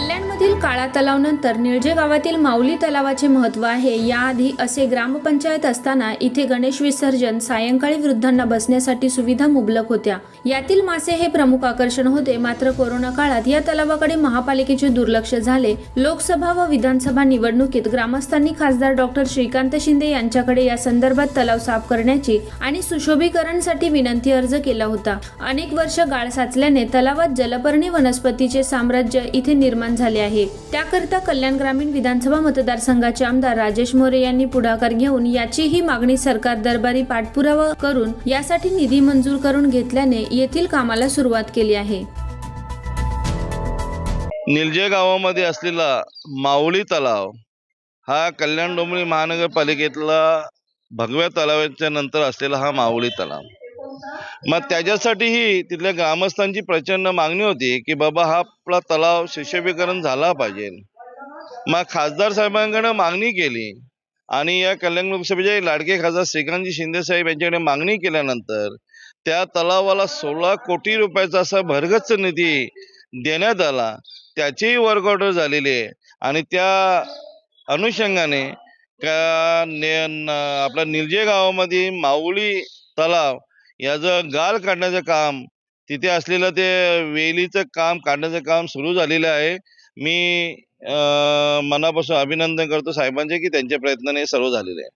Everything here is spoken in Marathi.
कल्याणमधील काळा तलावनंतर निळजे गावातील माऊली तलावाचे महत्त्व आहे. याआधी असे ग्रामपंचायत असताना इथे गणेश विसर्जन सायंकाळी वृद्धांना बसण्यासाठी सुविधा मुबलक होत्या. यातील मासे हे प्रमुख आकर्षण होते. मात्र कोरोना काळात या तलावाकडे महापालिकेचे दुर्लक्ष झाले. लोकसभा व विधानसभा निवडणुकीत ग्रामस्थांनी खासदार डॉक्टर श्रीकांत शिंदे यांच्याकडे या संदर्भात तलाव साफ करण्याची आणि सुशोभीकरणसाठी विनंती अर्ज केला होता. अनेक वर्ष गाळ साचल्याने तलावात जलपर्णी वनस्पतीचे साम्राज्य इथे निर्माण झाले आहे. त्याकरिता कल्याण ग्रामीण विधानसभा मतदारसंघाचे आमदार राजेश मोरे यांनी पुढाकार घेऊन याचीही मागणी सरकार दरबारी पाठपुरावा करून यासाठी निधी मंजूर करून घेतल्याने येथील कामाला सुरुवात केली आहे. निलजे गावामध्ये असलेला माऊली तलाव हा कल्याण डोंबरी महानगरपालिकेतला भगव्या तलावाच्या नंतर असलेला हा माऊली तलाव. मग त्याच्यासाठीही तिथल्या ग्रामस्थांची प्रचंड मागणी होती की बाबा हा आपला तलाव सुशोभीकरण झाला पाहिजे. मग खासदार साहेबांकडे मागणी केली आणि या कल्याण लोकसभेचे लाडके खासदार श्रीकांतजी शिंदे साहेब यांच्याकडे मागणी केल्यानंतर त्या तलावाला सोळा कोटी रुपयाचा असा भरगच्च निधी देण्यात आला. त्याचीही वर्क ऑर्डर झालेली आहे. आणि त्या अनुषंगाने का ने आपल्या निलजे गावामध्ये माऊली तलाव याचं गाल काढण्याचं काम तिथे असलेलं ते वेलीचं काम काढण्याचं काम सुरू झालेलं आहे. मी मनापासून अभिनंदन करतो साहेबांचे की त्यांच्या प्रयत्नाने हे सर्व झालेले आहे.